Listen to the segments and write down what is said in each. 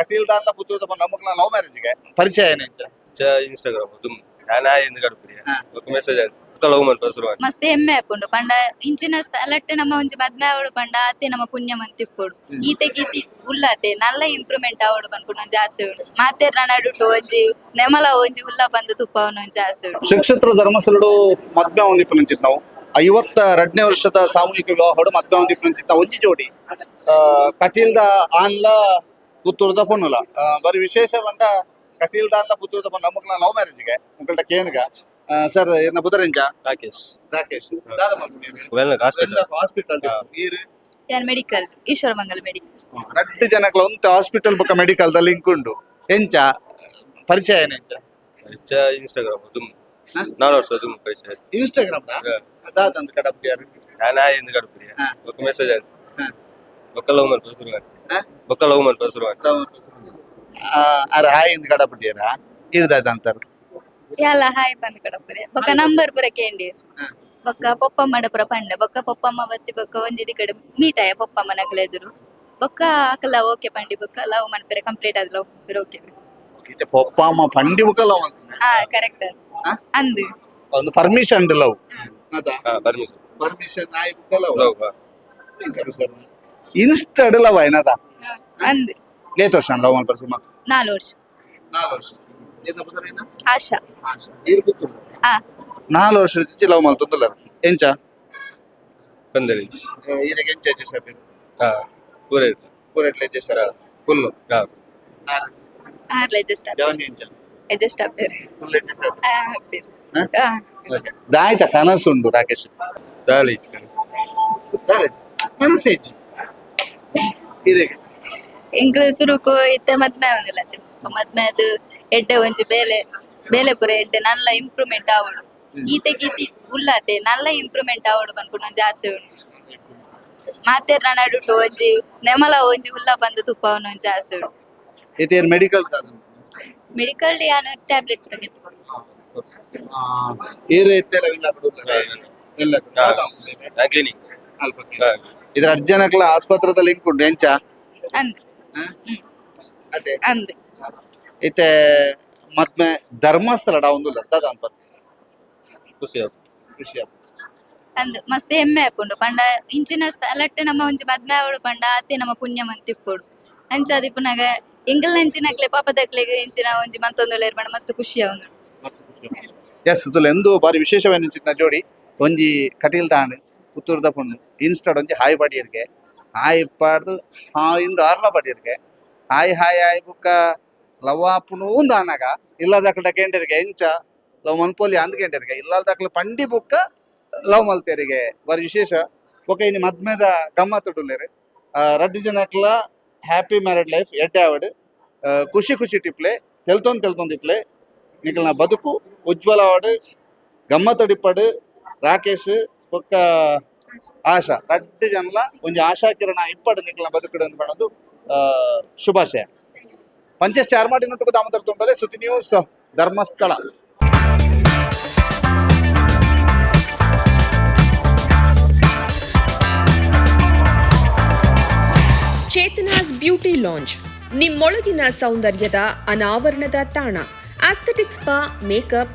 ಕಟೀಲ್ ದಾನ್ಲ ಪುತ್ತೂರ್ದ ಬಂದು ನಮಗ್ ಲವ್ ಮ್ಯಾರೇಜ್ಗೆ ಪರಿಚಯ ಏನಿಂಚ ಇನ್ಸ್ಟಾಗ್ರಾಮ್ ನಾನು ಎಂದು ಗಡುಪುರಿ ఒక ಮೆಸೇಜ್ ಆಯ್ತು. ಲವ್ ಮಲ್ಪ ಶುರು ಮಾಡಿ ಮಸ್ತ್ ಹೆಮ್ಮೆ ಆಪುಂಡು ಪಂಡ ಇಂಚಿನ ಸ್ಥಳಟ್ಟು ನಮ್ಮ ಒಂಜಿ ಮದ್ಮೆ ಆವಡು ಪಂಡ ಅತ್ತೆ ನಮ್ಮ ಪುಣ್ಯ ಮಂತಿಪ್ಪುಡು ಈತೆಗೆ ಗೀತಿ ಉಲ್ಲತೆ ನಲ್ಲ ಇಂಪ್ರೂವ್ಮೆಂಟ್ ಆವಡು ಪನ್ಪುಡು ಒಂಜಿ ಆಸೆ ಉಂಡು ಮಾತೆ ನಡುಟು ಒಂಜಿ ನೆಮಲ ಒಂಜಿ ಉಲ್ಲ ಬಂದು ತುಪ್ಪ ಒಂಜಿ ಆಸೆ ಉಂಡು ಶಿಕ್ಷತ್ರ ಧರ್ಮಸ್ಥಳಡು ಮದ್ಮೆ ಒಂದಿಪ್ಪು ನಿಂಚಿತ್ ನಾವು. ಐವತ್ತ ಎರಡನೇ ವರ್ಷದ ಸಾಮೂಹಿಕ ವಿವಾಹಡು ಮದ್ಮೆ ಒಂದಿಪ್ಪು ನಿಂಚಿತ್ ನಾವು ಒಂಜಿ ಜೋಡಿ. ಆ, ಕಟೀಲ್ದ ಆನ್ಲ ಪುತ್ತೂರ್ದ ಪೊನ್ನುಲ ಆ, ಬರಿ ವಿಶೇಷ ಬಂಡ ಕಟೀಲ್ದ ಆನ್ಲ ಪುತ್ತೂರ್ದ ಪೊನ್ನ ನಮಗ್ ಲವ್ ಮ್ಯಾರೇಜ್ಗೆ ಮಕ್ಕಳ ಕೇನ್ಗ. ಸರ್ ಏನ ಬುಧರಿಂಜ Rakesh. Rakesh. Well hospital medical Ishwar Mangal medical ರಡ್ಡು ಜನಕ್ಲ ಒಂತ ಹಾಸ್ಪಿಟಲ್ ಬೊಕ್ಕ ಮೆಡಿಕಲ್ ದ ಲಿಂಕ್ ಉಂಡು. ಎಂಚ ಪರಿಚಯ ಏನೆಂಚ ಇನ್ಸ್ಟಾಗ್ರಾಮ್ ಅದು ಹಾ? ನಾಲ್ಕು ವರ್ಷ ಅದು ಪರಿಚಯ ಇನ್ಸ್ಟಾಗ್ರಾಮ್ ಅದಾದಂತ ಕಡಪ್ ಯಾರು? ನಾನು ಎಂದು. ఒక ಮೆಸೇಜ್ ಆಯ್ತು. ಹಾ. ఒక్క లవ్ మల్ప ಶುರು ಮಾಡಿ ಹಾ? ఒక్క లవ్ మల్ప ಶುರು ಮಾಡಿ ಅರ ಹಾಯ್ ಇಂದ ಕಡಪಟ್ಟಿಯರ ಇರ್ದಾಯ್ತ ಅಂತಾರ ಎಲ್ಲ ಹಾಯ್ ಬಂದ್ ಕಡಪುರೆ ಬೊಕ್ಕ ನಂಬರ್ ಪುರ ಕೇಂಡಿರ್ ಬೊಕ್ಕ ಪೊಪ್ಪಮ್ಮಡ ಪುರ ಪಂಡ ಬೊಕ್ಕ ಪೊಪ್ಪಮ್ಮ ಬತ್ತಿ ಬೊಕ್ಕ ಒಂಜಿದಿ ಕಡೆ ಮೀಟಾಯ ಪೊಪ್ಪಮ್ಮ ನಕಲ ಎದುರು ಬೊಕ್ಕ ಅಕಲ ಓಕೆ ಪಂಡಿ ಬೊಕ್ಕ ಲವ್ ಮನ್ಪೆರೆ ಕಂಪ್ಲೀಟ್ ಆದ್ ಲವ್ ಓಕೆ ಇದು ಪಪ್ಪ ಅಮ್ಮ ಪಂಡಿ ಬುಕ್ಕಲ್ಲ ಹಾ ಕರೆಕ್ಟ್ ಹಾ? ಅಂದು ಒಂದು ಪರ್ಮಿಷನ್ ಲವ್ ಹಾ ಪರ್ಮಿಷನ್ ಪರ್ಮಿಷನ್ ಆಯ್ ಬುಕ್ಕಲ್ಲ ಲವ್ ಇನ್ಸ್ಟಡ್ ಲವ್ ಏನದ? ಅಂದು ಏತ್ ವರ್ಷ ಲವ್ ಮಲ್ಪರ್ ಸುಮ? ನಾಲ್ಕು ವರ್ಷ. ನಾಲ್ಕು ವರ್ಷ. ಆಶಾ. ಆ ನಾಲ್ಕು ವರ್ಷ ಇಚ್ಚಿ ಲವ್ ಮಲ್ತೊಂದುಲ್ಲ ಎಂಚ? ಕಂದಳಿ ಈರಿಗೆ ಎಂಚ ಎಜ್ಜೆ ಶಾಪಿರ್ ಹಾ ಪೂರ ಪೂರೆಟ್ಲ ಎಜ್ಜೆ ಶಾಪ ಫುಲ್ ಹಾ ಆರ್ಲೆ ಜಸ್ಟ್ ಜವನಿ ಎಂಚ? ಜಸ್ಟ್ ಅಪ್ಪೇರು ಫುಲ್ ಎಜ್ಜೆ ಶಾಪ ಎಂಕ್ಲು ಸುರುಕು ಇತ್ತೆ ಮದ್ಮೆ ಆವಂದಿಲ್ಲತ್ತೆ ಮದ್ಮೆ ಅದು ಎಡ್ಡೆ ಒಂಜಿ ಬೇಲೆ ಬೇಲೆ ಪುರ ಎಡ್ಡೆ ನಲ್ಲ ಇಂಪ್ರೂವ್ಮೆಂಟ್ ಆವಡು ಈತೆ ಗೀತಿ ಉಲ್ಲತೆ ನಲ್ಲ ಇಂಪ್ರೂವ್ಮೆಂಟ್ ಆವಡು ಪನ್ಪುನ ಒಂಜಿ ಆಸೆ ಉಂಡು ಮಾತೆ ನಡುಟು ಒಂಜಿ ನೆಮಲ ಒಂಜಿ ಉಲ್ಲ ಬಂದು ತುಪ್ಪ ಒಂಜಿ ಆಸೆ ಉಂಡು ಮೆಡಿಕಲ್ ಮೆಡಿಕಲ್ ಯಾನು ಟ್ಯಾಬ್ಲೆಟ್ ಪುರ ಏರೆ ಇತ್ತೆಲ್ಲ ಇಲ್ಲ ಬಿಡುಲ್ಲ ಎಲ್ಲ ಕ್ಲಿನಿಕ್ ಅಲ್ಪ ಇದ್ರ ಅರ್ಜನಕ್ಲ ಆಸ್ಪತ್ರೆದ ಲಿಂಕ್ ಉಂಟು ಎಂಚ? ಅಂದೆ. ಅದೇ. ಅಂದ್. ಇತ್ತೆ ಮದ್ಮೆ ಧರ್ಮಸ್ಥಳ ಒಂದು ದಾದ ಅಂತ ಖುಷಿ ಆಪ್ ಖುಷಿ ಅಂದ್ ಮಸ್ತ್ ಹೆಮ್ಮೆ ಆಪುಂಡು ಪಂಡ ಇಂಚಿನ ಸ್ಥಳಟ್ಟೆ ನಮ್ಮ ಒಂಜಿ ಮದ್ಮೆ ಅವಳು ಪಂಡ ಅತ್ತೆ ನಮ್ಮ ಪುಣ್ಯ ಮಂತಿಪ್ಪುಡು ಅಂಚ ಪುನಗ ಎಂಗಲ್ ಅಂಚಿನಕ್ಲೆ ಪಾಪದಕ್ಲೆಗ್ ಇಂಚಿನ ಒಂಜಿ ಮಂತೊಂದುಲೇರ್ ಪಂಡ ಮಸ್ತ್ ಖುಷಿ ಆವಂದು ಎಸ್ ತುಲ ಎಂದು ಬಾರಿ ವಿಶೇಷವೆನಿಂಚಿನ ಜೋಡಿ ಒಂಜಿ ಕಟೀಲ್ ದಾಣ್ ಪುತ್ತೂರ್ದ ಪುಣ್ಣು. ಪಡಿಯರ್ಗೆ ಹಾಯ್ ಪಾಡ್ದು. ಹಾ, ಇಂದು ಆರ್ಲ ಪಡಿಯರ್ಗೆ ಹಾಯ್ ಹಾಯ್ ಹಾಯ್, ಬುಕ್ಕ. ಲವಾಪುನು ಇಲ್ಲ ಇಲ್ಲದಕ್ಲ ಕೇಂಟರಿಗೆ ಎಂಚ. ಲವ್ ಮನ್ಪೋಲಿ ಅಂದ್ ಇಲ್ಲ ಇಲ್ಲದಕ್ಲ ಪಂಡಿ ಬುಕ್ಕ, ಲವ್ ಮಲ್ತೇರಿಗೆ. ಬಾರಿ ವಿಶೇಷ. ಬೊಕ ಇನ್ನು ಮದ್ಮೇದ ಗಮ್ಮತ್ತು ಟುಲ್ಲೇರು ರಡ್ಡು ಜನಕ್ಲ ಹ್ಯಾಪಿ ಮ್ಯಾರಿಡ್ ಲೈಫ್ ಎಡ್ಡೆ ಆವಡ್. ಖುಷಿ ಖುಷಿ ಟಿಪ್ಲೆ, ತೆಲ್ತೊಂದು ತೆಲ್ತೊಂದು ಇಪ್ಲೆ. ನಿಕಲ್ನ ಬದುಕು ಉಜ್ವಲವಾಡು ಗಮ್ಮತ್ತೊಡಿಪ್ಪಡು ರಾಕೇಶ್ ಬೊಕ್ಕ ಆಶಾ, ರಡ್ಡು ಜನಲ ಒಂಜಿ ಆಶಾ ಕಿರಣ ಇಪ್ಪಡ ನಿಕ್ಲ ಬದುಕಡೆ ಅಂತ ಪಣದು ಶುಭಾಶಯ. ಪಂಚಸ್ ಚಾರ್ ಮಾಡಿ ನೋಟಕ್ಕೆ ದಾಮೋದರ ಸುದ್ದಿ news, Dharmasthala. Chetana's beauty launch ನಿಮ್ಮೊಳಗಿನ ಸೌಂದರ್ಯದ ಅನಾವರಣದ ತಾಣ. Aesthetic spa makeup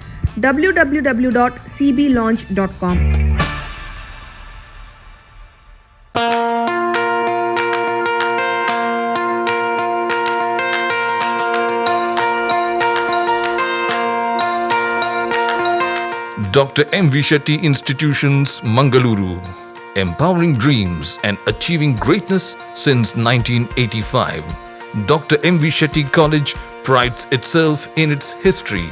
www.cblaunch.com. Dr. M Vishetti Institutions, Mangaluru. Empowering dreams and achieving greatness since 1985. Dr. M Vishetti College prides itself in its history